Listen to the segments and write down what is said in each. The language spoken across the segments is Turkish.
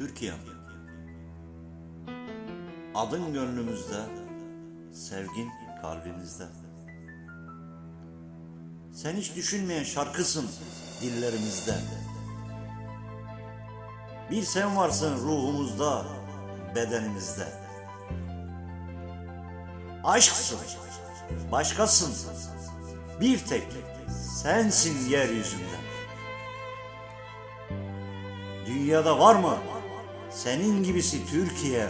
Türkiye. Adın gönlümüzde, sevgin kalbimizde. Sen hiç düşünmeyen şarkısın dillerimizde. Bir sen varsın ruhumuzda, bedenimizde. Aşksın, başkasın, bir tek sensin yeryüzünde. Dünyada var mı senin gibisi Türkiye?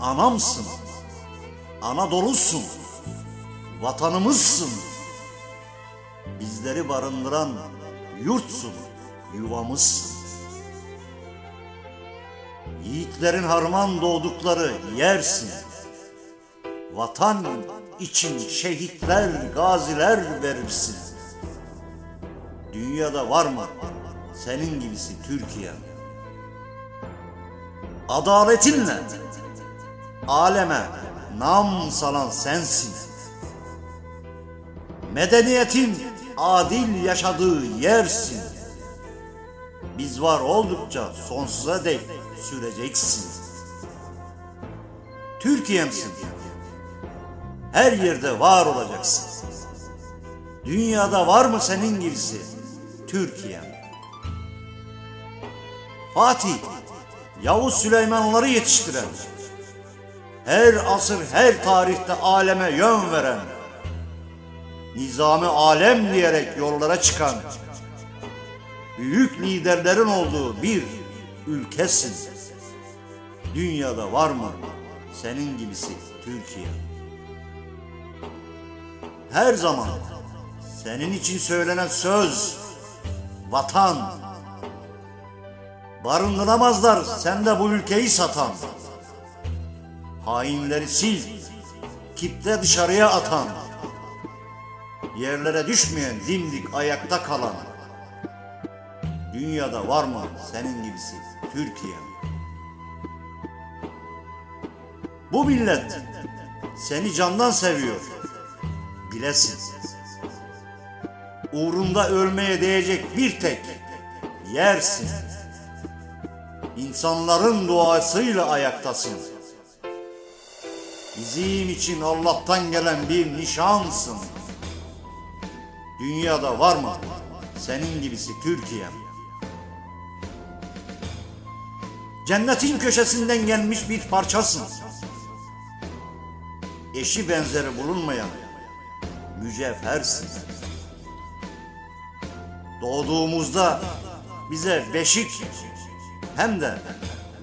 Anamsın, Anadolu'sun, vatanımızsın. Bizleri barındıran yurtsun, yuvamızsın. Yiğitlerin harman doğdukları yersin. Vatan için şehitler, gaziler verirsin. Dünyada var mı senin gibisi Türkiye? Adaletinle aleme nam salan sensin. Medeniyetin adil yaşadığı yersin. Biz var oldukça sonsuza dek süreceksin. Türkiye'msin. Her yerde var olacaksın. Dünyada var mı senin gibisi? Türkiye. Fatih, Yavuz Süleymanları yetiştiren, her asır her tarihte aleme yön veren, nizami alem diyerek yollara çıkan, büyük liderlerin olduğu bir ülkesin. Dünyada var mı senin gibisi Türkiye? Her zaman senin için söylenen söz, vatan, barındıramazlar sende bu ülkeyi satan. Hainleri sil, kitle dışarıya atan, yerlere düşmeyen dimdik ayakta kalan. Dünyada var mı senin gibisi Türkiye? Bu millet seni candan seviyor. Bilesin. Uğrunda ölmeye değecek bir tek yersin. İnsanların duasıyla ayaktasın. Bizim için Allah'tan gelen bir nişansın. Dünyada var mı senin gibisi Türkiye? Cennetin köşesinden gelmiş bir parçasın. Eşi benzeri bulunmayan mücevhersin. Doğduğumuzda bize beşik hem de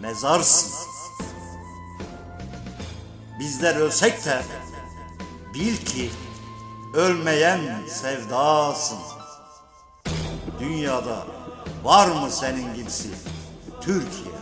mezarsın. Bizler ölsek de bil ki ölmeyen sevdasın. Dünyada var mı senin gibisi Türkiye?